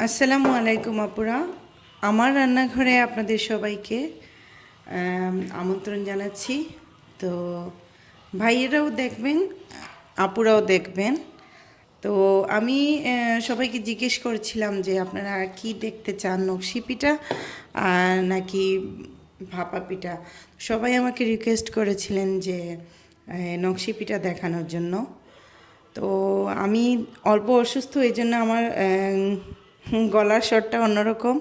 আসসালামু আলাইকুম আপুরা। আমার রান্নাঘরে আপনাদের সবাইকে আমন্ত্রণ জানাচ্ছি। তো ভাইয়েরাও দেখবেন, আপুরাও দেখবেন। তো আমি সবাইকে জিজ্ঞেস করেছিলাম যে আপনারা কি দেখতে চান, নকশি পিঠা আর নাকি ভাপা পিঠা? সবাই আমাকে রিকোয়েস্ট করেছিলেন যে নকশি পিঠা দেখানোর জন্য। তো আমি অল্প অসুস্থ এই জন্য আমার গলার স্বরটা অন্যরকম,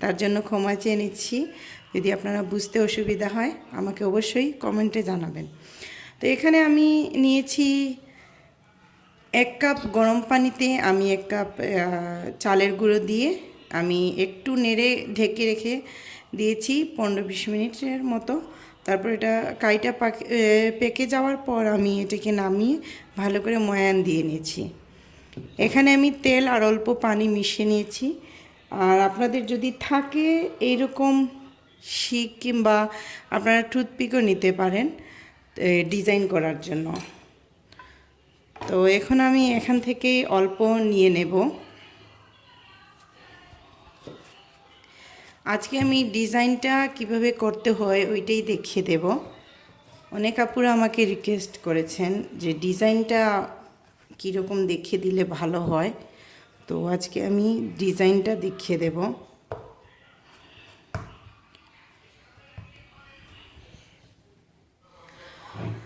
তার জন্য ক্ষমা চেয়ে নিচ্ছি। যদি আপনারা বুঝতে অসুবিধা হয়, আমাকে অবশ্যই কমেন্টে জানাবেন। তো এখানে আমি নিয়েছি এক কাপ গরম পানিতে আমি এক কাপ চালের গুঁড়ো দিয়ে আমি একটু নেড়ে ঢেকে রেখে দিয়েছি পনেরো বিশ মিনিটের মতো। তারপর এটা কাইটা পাক পেকে যাওয়ার পর আমি এটাকে নামিয়ে ভালো করে ময়ান দিয়ে নিয়েছি। এখানে আমি তেল আর অল্প পানি মিশিয়ে নিয়েছি। আর আপনাদের যদি থাকে এইরকম শিক কিংবা আপনারা টুথপিকও নিতে পারেন ডিজাইন করার জন্য। তো এখন আমি এখান থেকে অল্প নিয়ে নেব। আজকে আমি ডিজাইনটা কীভাবে করতে হয় ওইটাই দেখিয়ে দেব। অনেক আপুরা আমাকে রিকোয়েস্ট করেছেন যে ডিজাইনটা কীরকম দেখিয়ে দিলে ভালো হয়। তো আজকে আমি ডিজাইনটা দেখিয়ে দেব।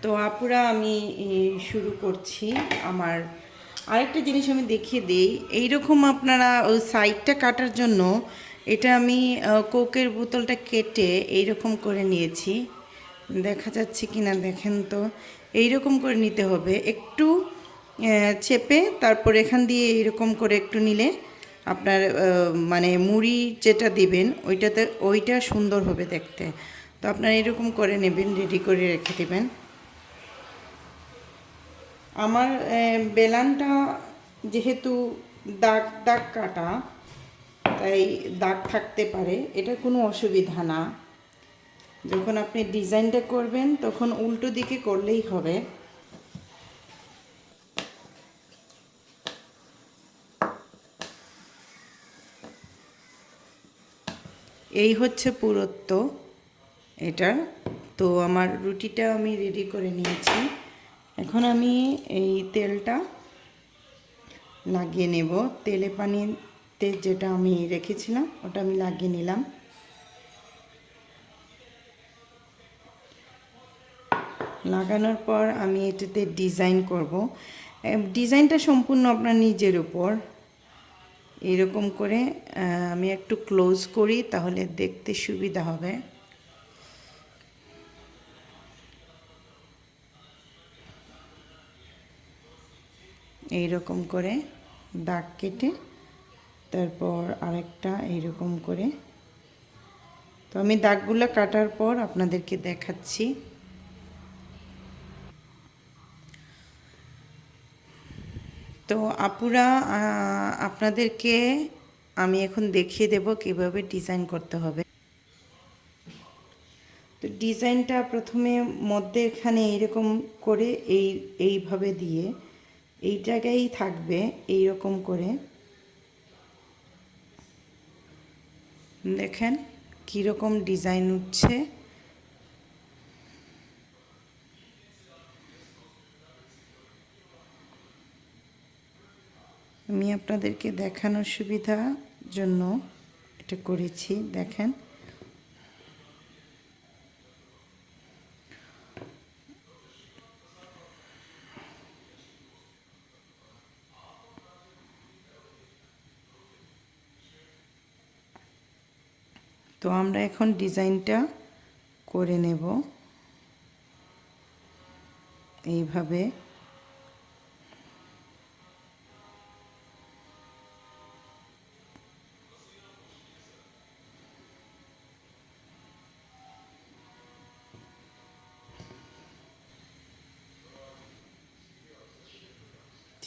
তো আপুরা, আমি শুরু করছি। আমার আরেকটা জিনিস আমি দেখিয়ে দিই। এইরকম আপনারা, ওই সাইডটা কাটার জন্য এটা আমি কোকের বোতলটা কেটে এইরকম করে নিয়েছি। দেখা যাচ্ছে কি না দেখেন তো। এইরকম করে নিতে হবে। একটু চেপে তারপর এখান দিয়ে এরকম করে একটু নিলে আপনার মানে মুড়ি যেটা দিবেন, ওইটাতে, ওইটা সুন্দর হবে দেখতে। তো আপনারা এরকম করে নেবেন, রেডি করে রেখে দেবেন। আমার বেলানটা যেহেতু দাগ দাগ কাটা, তাই দাগ থাকতে পারে, এটা কোনো অসুবিধা না। যখন আপনি ডিজাইনটা করবেন, তখন উল্টো দিকে করলেই হবে। এই হচ্ছে পুরুত্ব। এটা। তো আমার রুটিটা আমি রেডি করে নিয়েছি। এখন আমি এই তেলটা লাগিয়ে নেব। তেলে পানিতে যেটা আমি রেখেছিলাম, ওটা আমি লাগিয়ে নিলাম। লাগানোর পর আমি এটাতে ডিজাইন করব। ডিজাইনটা সম্পূর্ণ আপনার নিজের উপর। এরকম করে আমি একটু ক্লোজ করি, তাহলে দেখতে সুবিধা হবে। এইরকম করে দাগ কেটে, তারপর আরেকটা এইরকম করে। তো আমি দাগগুলো কাটার পর আপনাদেরকে দেখাচ্ছি। তো আপুরা আপনাদেরকে আমি এখন দেখিয়ে দেব কীভাবে ডিজাইন করতে হবে। তো ডিজাইনটা প্রথমে মধ্যে এখানে এইরকম করে এই, এইভাবে দিয়ে এই জায়গায় থাকবে এই রকম করে। দেখেন কীরকম ডিজাইন উঠছে। আমি আপনাদেরকে দেখানোর সুবিধা জন্য এটা করেছি, দেখেন। তো আমরা এখন ডিজাইনটা করে নেব। এইভাবে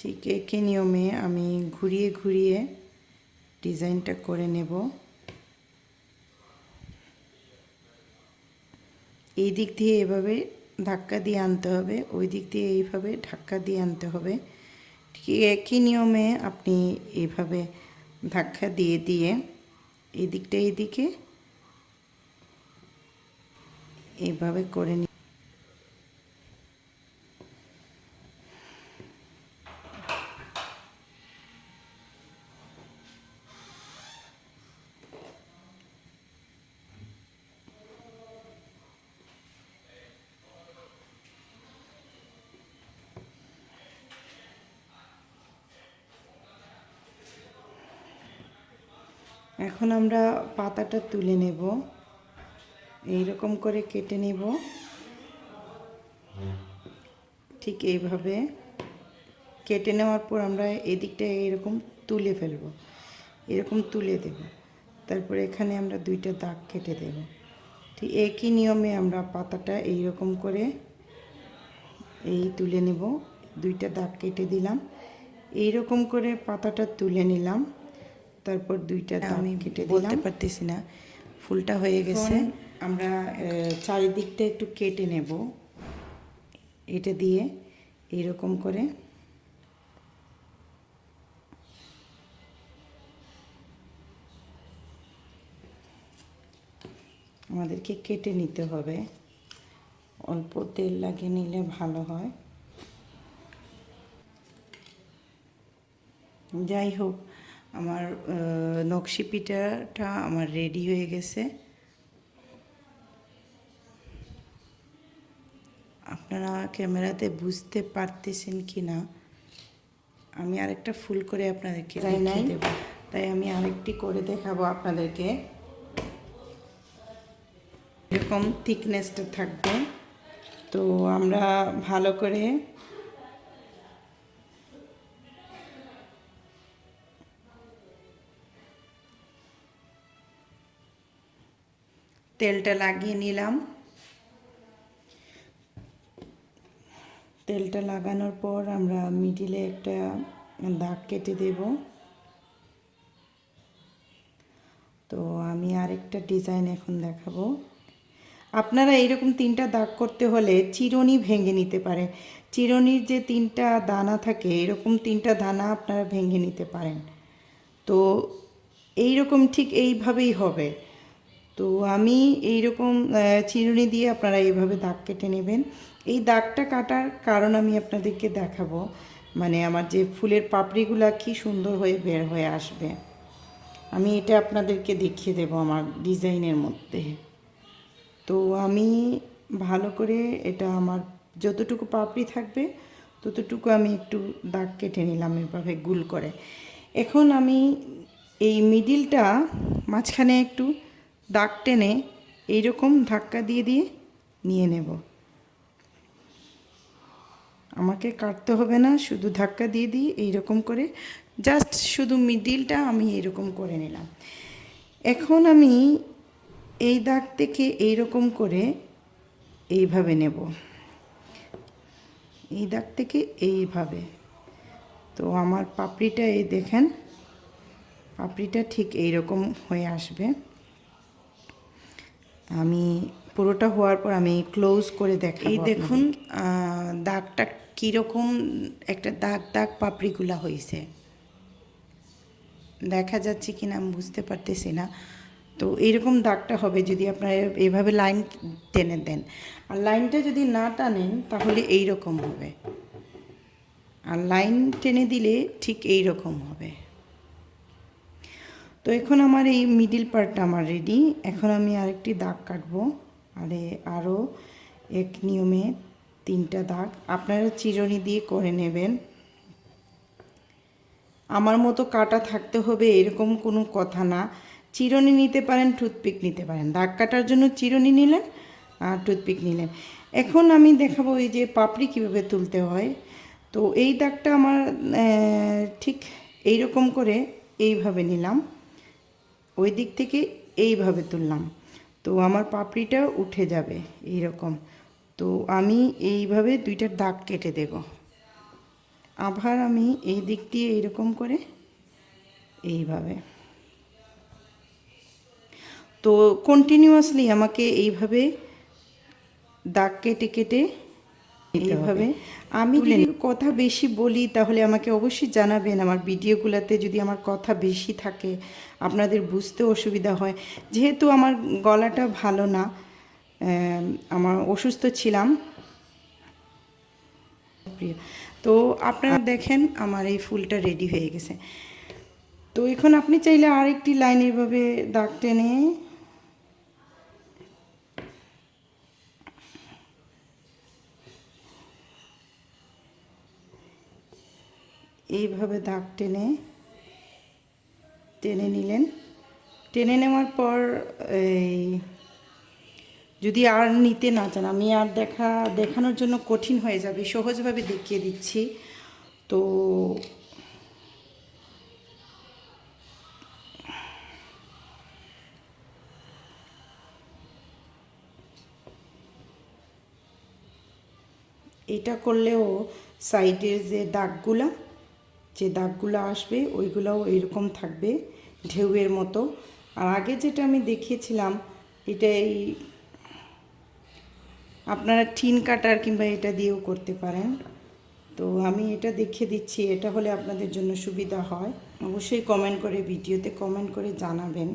ঠিক একই নিয়মে আমি ঘুরিয়ে ঘুরিয়ে ডিজাইনটা করে নেব। এই দিক দিয়ে এভাবে ধাক্কা দিয়ে আনতে হবে, ওই দিক দিয়ে এইভাবে ধাক্কা দিয়ে আনতে হবে। ঠিক একই নিয়মে আপনি এইভাবে ধাক্কা দিয়ে দিয়ে এদিকটা এদিকে এইভাবে করে নি এখন আমরা পাতাটা তুলে নেব। এইরকম করে কেটে নেব। ঠিক এইভাবে। কেটে নেওয়ার পর আমরা এদিকটা এরকম তুলে ফেলব। এরকম তুলে দেব। তারপর এখানে আমরা দুইটা দাগ কেটে দেব। ঠিক একই নিয়মে আমরা পাতাটা এইরকম করে এই তুলে নেব। দুইটা দাগ কেটে দিলাম। এইরকম করে পাতাটা তুলে নিলাম। তারপর দুইটা দাগ আমি কেটে বলতে পারতেছি না। ফুলটা হয়ে গেছে। আমরা চারিদিকটা একটু কেটে নেব। এটা দিয়ে এইরকম করে। আমাদেরকে কেটে নিতে হবে। অল্প তেল লাগিয়ে নিলে ভালো হয়। যাই হোক আমার নকশি পিঠাটা আমার রেডি হয়ে গেছে। আপনারা ক্যামেরাতে বুঝতে পারতেছেন কি না আমি আরেকটা ফুল করে আপনাদেরকে দেবো। তাই আমি আরেকটি করে দেখাবো আপনাদেরকে। এরকম থিকনেসটা থাকবে। তো আমরা ভালো করে তেলটা লাগিয়ে নিলাম। তেলটা লাগানোর পর আমরা মিডিলে একটা দাগ কেটে দেব। তো আমি আরেকটা ডিজাইন এখন দেখাবো। আপনারা এইরকম তিনটা দাগ করতে হলে চিরুনি ভেঙে নিতে পারেন। চিরুনির যে তিনটা দানা থাকে, এরকম তিনটা দানা আপনারা ভেঙে নিতে পারেন। তো এই রকম ঠিক এইভাবেই হবে। তো আমি এই রকম চিরুনি দিয়ে আপনারা এইভাবে দাগ কেটে নেবেন। এই দাগটা কাটার কারণ আমি আপনাদেরকে দেখাবো। মানে আমার যে ফুলের পাপড়িগুলা কি সুন্দর হয়ে বের হয়ে আসবে। আমি এটা আপনাদেরকে দেখিয়ে দেব আমার ডিজাইনের মধ্যে। তো আমি ভালো করে এটা আমার যতটুকু পাপড়ি থাকবে, ততটুকু আমি একটু দাগ কেটে নিলাম এভাবে গুল করে। এখন আমি এই মিডিলটা মাঝখানে একটু দাগ টেনে এইরকম ধাক্কা দিয়ে দিয়ে নিয়ে নেব। আমাকে কাটতে হবে না, শুধু ধাক্কা দিয়ে দিই এইরকম করে, জাস্ট শুধু মিডিলটা আমি এরকম করে নিলাম। এখন আমি এই দাগ থেকে এইরকম করে এইভাবে নেব। এই দাগ থেকে এইভাবে। তো আমার পাপড়িটা এই দেখেন, পাপড়িটা ঠিক এইরকম হয়ে আসবে। আমি পুরোটা হওয়ার পর আমি ক্লোজ করে দেখাবো এই দেখুন দাগটা কীরকম একটা দাগ দাগ পাপড়িগুলা হয়েছে দেখা যাচ্ছে কি না আমি বুঝতে পারতেছি না। তো এইরকম দাগটা হবে যদি আপনারা এভাবে লাইন টেনে দেন। আর লাইনটা যদি না টানেন তাহলে এই রকম হবে। আর লাইন টেনে দিলে ঠিক এই রকম হবে। তো এখন আমার এই মিডিল পার্টটা আমার রেডি এখন আমি আরেকটি দাগ কাটবো। আরে আরও এক নিয়মে তিনটা দাগ। আপনারা চিরুনি দিয়ে করে নেবেন। আমার মতো কাটা থাকতে হবে এরকম কোনো কথা না। চিরুনি নিতে পারেন টুথপিক নিতে পারেন। দাগ কাটার জন্য চিরুনি নিলেন আর টুথপিক নিলেন। এখন আমি দেখাবো এই যে পাপড়ি কীভাবে তুলতে হয়। তো এই দাগটা আমার ঠিক এই রকম করে এইভাবে নিলাম। ওই দিক থেকে এইভাবে তুললাম। তো আমার পাপড়িটা উঠে যাবে এই রকম তো আমি এইভাবে দুইটা দাগ কেটে দেব। আবার আমি এই দিক দিয়ে এইরকম করে এইভাবে। তো কন্টিনিউয়াসলি আমাকে এইভাবে দাগ কেটে কেটে এইভাবে আমি যদি কথা বেশি বলি তাহলে আমাকে অবশ্যই জানাবেন আমার ভিডিওগুলোতে যদি আমার কথা বেশি থাকে আপনাদের বুঝতে অসুবিধা হয়। যেহেতু আমার গলাটা ভালো না আমার অসুস্থ ছিলাম। প্রিয় তো আপনারা দেখেন আমার এই ফুলটা রেডি হয়ে গেছে। তো এখন আপনি চাইলে আরেকটি লাইন এইভাবে দাগ টেনে এইভাবে দাগ টেনে টেনে নিলেন। টেনে নেওয়ার পর এই, যদি আর নিতে না চান, আমি আর দেখা, দেখানোর জন্য কঠিন হয়ে যাবে, সহজভাবে দেখিয়ে দিচ্ছি। তো এটা করলেও সাইডের যে দাগগুলা যে দাগগুলো আসবে, ওইগুলোও এরকম থাকবে ঢেউয়ের মতো। আর আগে যেটা আমি দেখিয়েছিলাম, এটা এই আপনারা টিন কাটার কিংবা এটা দিয়েও করতে পারেন। তো আমি এটা দেখিয়ে দিচ্ছি, এটা হলে আপনাদের জন্য সুবিধা হয়। অবশ্যই কমেন্ট করে, ভিডিওতে কমেন্ট করে জানাবেন।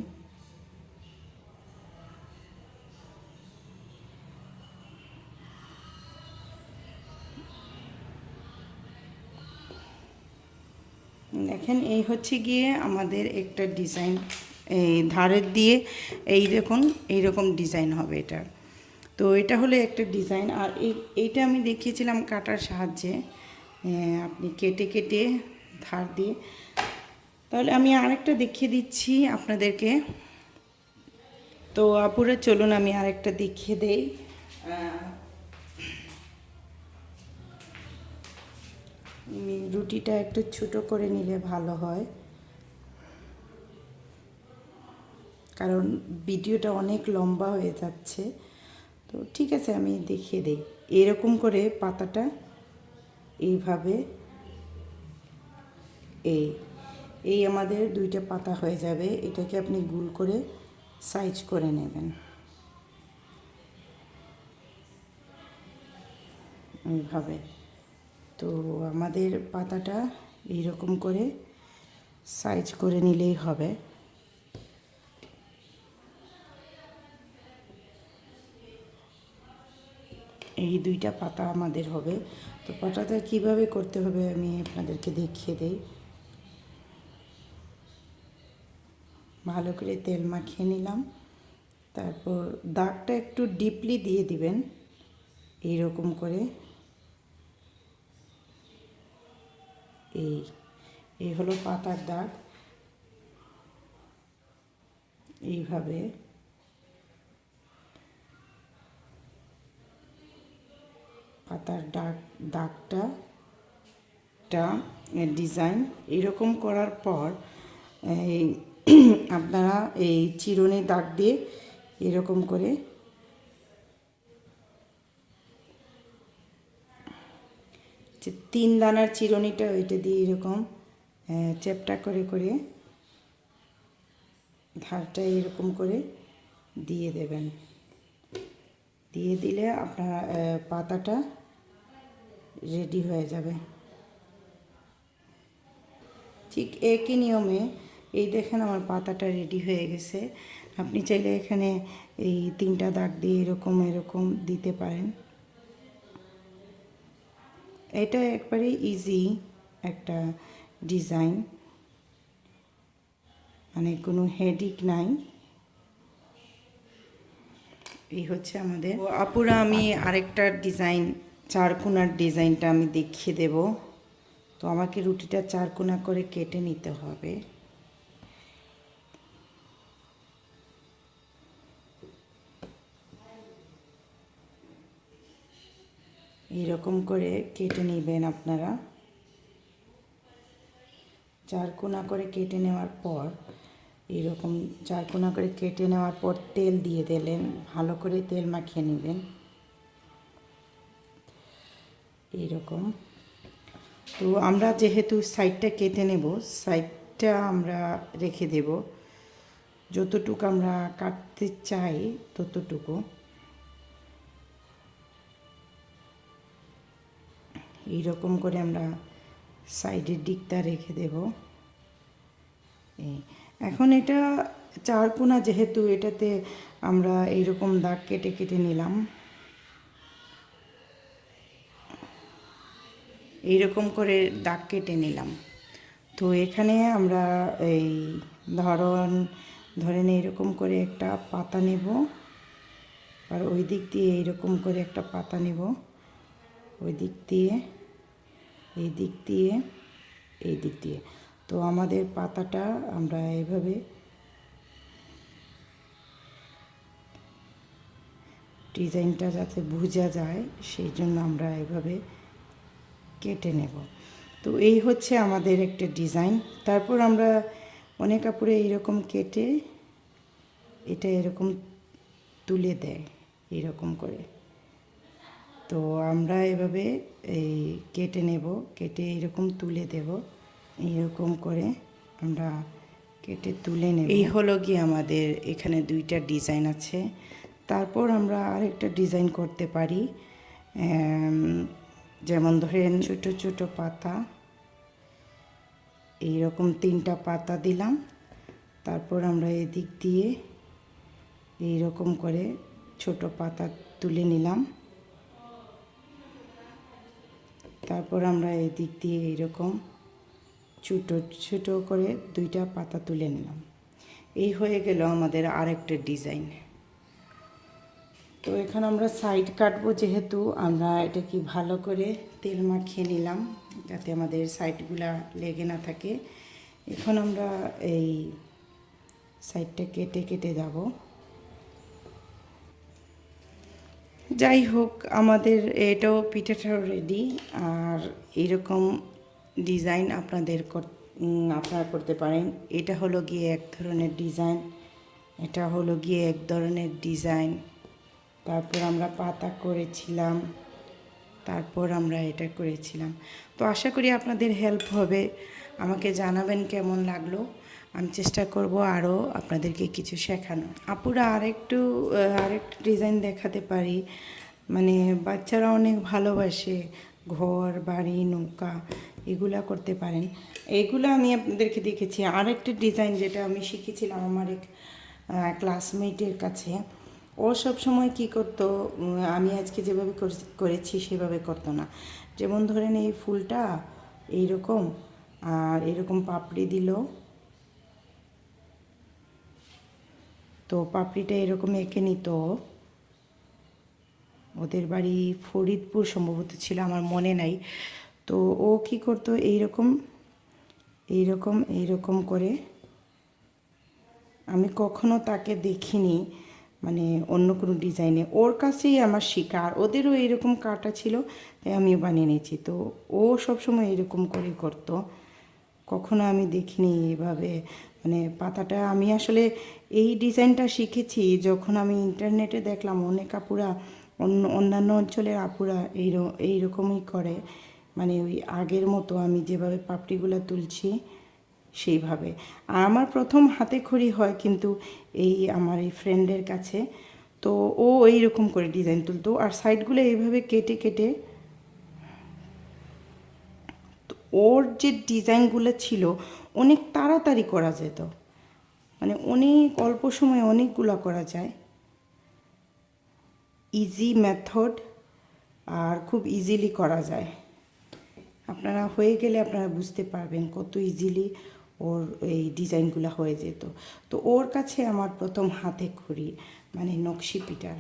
দেখেন, এই হচ্ছে গিয়ে আমাদের একটা ডিজাইন, এই ধারের দিয়ে এই দেখুন, এইরকম ডিজাইন হবে এটা। তো এটা হলো একটা ডিজাইন, আর এই, এইটা আমি দেখিয়েছিলাম কাটার সাহায্যে আপনি কেটে কেটে ধার দিয়ে। তাহলে আমি আরেকটা দেখিয়ে দিচ্ছি আপনাদেরকে। তো আপুরা, চলুন আমি আরেকটা দেখিয়ে দেই। রুটিটা একটু ছোট করে নিলে ভালো হয়। কারণ ভিডিওটা অনেক লম্বা হয়ে যাচ্ছে। তো ঠিক আছে, আমি দেখিয়ে দিই। এরকম করে পাতাটা এইভাবে এই এই আমাদের দুইটা পাতা হয়ে যাবে। এটাকে আপনি গুল করে সাইজ করে নেবেন। এইভাবে। তো আমাদের পাতাটা এইরকম করে সাইজ করে নিলেই হবে। এই দুইটা পাতা আমাদের হবে। তো পাতাটা কীভাবে করতে হবে আমি আপনাদেরকে দেখিয়ে দেই। ভালো করে তেল মাখিয়ে নিলাম। তারপর দাগটা একটু ডিপলি দিয়ে দিবেন। এইরকম করে। এই এই হলো পাতার দাগ। এইভাবে। পাতার দাগ, দাগটা, টা ডিজাইন এরকম করার পর, এই, আপনারা এই চিরুনি দাগ দিয়ে এরকম করে যে তিন দানার চিরুনিটা ওইটা দিয়ে এরকম আহ, চ্যাপটা করে করে ধারটা এরকম করে দিয়ে দেবেন। দিয়ে দিলে আপনার পাতাটা রেডি হয়ে যাবে। ঠিক একই নিয়মে এই দেখেন আমার পাতাটা রেডি হয়ে গেছে। আপনি চাইলে এখানে এই তিনটা দাগ দিয়ে এরকম এরকম দিতে পারেন। এটা একবারে ইজি একটা ডিজাইন মানে কোনো হেডিক নাই। এই হচ্ছে আমাদের। আপুরা, আমি আরেকটা ডিজাইন চারকোনার ডিজাইনটা আমি দেখিয়ে দেব। তো আমাকে রুটিটা চারকোনা করে কেটে নিতে হবে। এইরকম করে কেটে নেবেন আপনারা। চারকোনা করে কেটে নেওয়ার পর, এরকম চারকোনা করে কেটে নেওয়ার পর তেল দিয়ে দিলেন, ভালো করে তেল মাখিয়ে নেবেন। এইরকম তো আমরা যেহেতু সাইডটা কেটে নেব, সাইডটা আমরা রেখে দেব। যতটুকু আমরা কাটতে চাই ততটুকু। এইরকম করে আমরা সাইডের দিকটা রেখে দেব। এই, এখন এটা চার কোনা যেহেতু, এটাতে আমরা এইরকম দাগ কেটে কেটে নিলাম। এইরকম করে দাগ কেটে নিলাম। তো এখানে আমরা এই ধরন ধরেন এইরকম করে একটা পাতা নেব। আর ওই দিক দিয়ে এইরকম করে একটা পাতা নেব। ওই দিক দিয়ে এই দিক দিয়ে, এই দিক দিয়ে। তো আমাদের পাতাটা আমরা এভাবে ডিজাইনটা যাতে বোঝা যায়, সেই জন্য আমরা এভাবে কেটে নেব। তো এই হচ্ছে আমাদের একটা ডিজাইন। তারপর আমরা অনেক কাপড়ে এইরকম কেটে এটা এরকম তুলে দেয়, এরকম করে। তো আমরা এভাবে এই কেটে নেব, কেটে এরকম তুলে দেব। এইরকম করে আমরা কেটে তুলে নেব। এই হলো কি আমাদের এখানে দুইটা ডিজাইন আছে। তারপর আমরা আরেকটা ডিজাইন করতে পারি। যেমন ধরেন ছোট ছোট পাতা। এইরকম তিনটা পাতা দিলাম। তারপর আমরা এদিক দিয়ে এইরকম করে ছোট পাতা তুলে নিলাম। তারপর আমরা এদিক দিয়ে এইরকম ছোটো ছোটো করে দুইটা পাতা তুলে নিলাম। এই হয়ে গেল আমাদের আরেকটা ডিজাইন। তো এখানে আমরা সাইড কাটবো, যেহেতু আমরা এটা কি ভালো করে তেল মাখিয়ে নিলাম, যাতে আমাদের সাইডগুলা লেগে না থাকে। এখন আমরা এই সাইডটা কেটে কেটে যাব। যাই হোক, আমাদের এটাও পিঠাটাও রেডি আর এরকম ডিজাইন আপনাদের আপনারা করতে পারেন। এটা হলো গিয়ে এক ধরনের ডিজাইন এটা হলো গিয়ে এক ধরনের ডিজাইন তারপর আমরা পাতা করেছিলাম, তারপর আমরা এটা করেছিলাম। তো আশা করি আপনাদের হেল্প হবে। আমাকে জানাবেন কেমন লাগল। আমি চেষ্টা করব আরও আপনাদেরকে কিছু শেখানো আপুরা আরেকটু আরেকটু ডিজাইন দেখাতে পারি। মানে বাচ্চারা অনেক ভালোবাসে, ঘর, বাড়ি, নৌকা, এগুলা করতে পারেন। এগুলো আমি আপনাদেরকে দেখেছি। আরেকটা ডিজাইন যেটা আমি শিখেছিলাম আমার এক ক্লাসমেটের কাছে। ও সব সময় কি করতো আমি আজকে যেভাবে করেছি সেভাবে করতো না। যেমন ধরেন এই ফুলটা এইরকম, আর এরকম পাপড়ি দিল তো পাপড়িটা এরকম এঁকে নিত। ওদের বাড়ি ফরিদপুর সম্ভবত ছিল, আমার মনে নাই। তো ও কি করতো, এইরকম এইরকম এইরকম করে আমি কখনো তাকে দেখিনি মানে অন্য কোনো ডিজাইনে। ওর কাছেই আমার শিকার ওদেরও এরকম কাটা ছিল, তাই আমিও বানিয়ে নিয়েছি। তো ও সবসময় এরকম করে করতো। কখনো আমি দেখিনি এভাবে মানে পাতাটা আমি আসলে এই ডিজাইনটা শিখেছি যখন আমি ইন্টারনেটে দেখলাম অনেক আপুরা, অন্য, অন্যান্য অঞ্চলের আপুরা এই এইরকমই করে। মানে ওই আগের মতো আমি যেভাবে পাপড়িগুলো তুলছি, সেইভাবে। আর আমার প্রথম হাতে খড়ি হয় কিন্তু এই আমার এই ফ্রেন্ডের কাছে। তো ও এইরকম করে ডিজাইন তুলতো আর সাইডগুলো এইভাবে কেটে কেটে ওর যে ডিজাইনগুলো ছিল অনেক তাড়াতাড়ি করা যেত। মানে অনেক অল্প সময়ে অনেকগুলো করা যায়। ইজি মেথড আর খুব ইজিলি করা যায়। আপনারা হয়ে গেলে আপনারা বুঝতে পারবেন কত ইজিলি ওর এই ডিজাইনগুলো হয়ে যেত। তো ওর কাছে আমার প্রথম হাতে খড়ি মানে নকশি পিটার।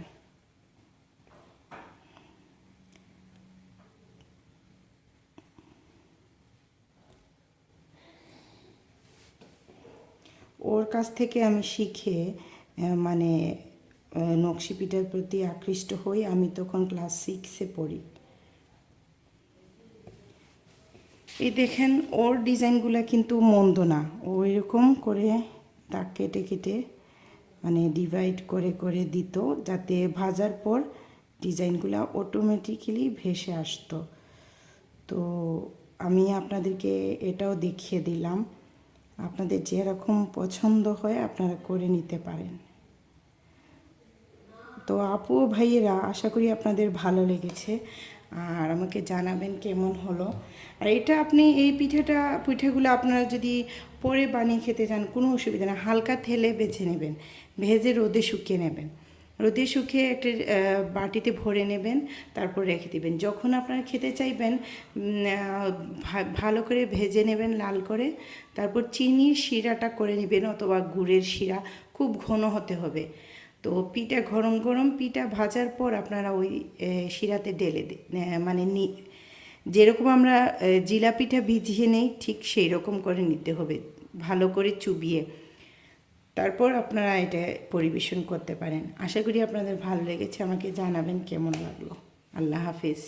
ওর কাছ থেকে আমি শিখে মানে নকশি পিঠার প্রতি আকৃষ্ট হই। আমি তখন ক্লাস সিক্সে পড়ি। এই দেখেন, ওর ডিজাইনগুলো কিন্তু মন্দ না। ও এরকম করে দাগ কেটে কেটে মানে ডিভাইড করে করে দিত, যাতে ভাজার পর ডিজাইনগুলো অটোমেটিক্যালি ভেসে আসতো। তো আমি আপনাদেরকে এটাও দেখিয়ে দিলাম। আপনাদের যেরকম পছন্দ হয় আপনারা করে নিতে পারেন। তো আপু ভাইয়েরা, আশা করি আপনাদের ভালো লেগেছে। আর আমাকে জানাবেন কেমন হলো। আর এটা আপনি এই পিঠাটা, পিঠেগুলো আপনারা যদি পরে বানিয়ে খেতে চান, কোনো অসুবিধা না। হালকা থেলে বেছে নেবেন। ভেজে রোদে শুকিয়ে নেবেন। রোদে শুকিয়ে একটা বাটিতে ভরে নেবেন, তারপর রেখে দিবেন। যখন আপনারা খেতে চাইবেন ভালো করে ভেজে নেবেন লাল করে, তারপর চিনির শিরাটা করে নেবেন অথবা গুড়ের শিরা, খুব ঘন হতে হবে। তো পিঠা গরম গরম পিঠা ভাজার পর আপনারা ওই শিরাতে দে- মানে নি, যেরকম আমরা জিলা পিঠা ভিজিয়ে নেই, ঠিক সেই রকম করে নিতে হবে। ভালো করে চুবিয়ে। তারপর আপনারা এটা পরিবেশন করতে পারেন। আশা করি আপনাদের ভালো লেগেছে। আমাকে জানাবেন কেমন লাগল। আল্লাহ হাফিজ।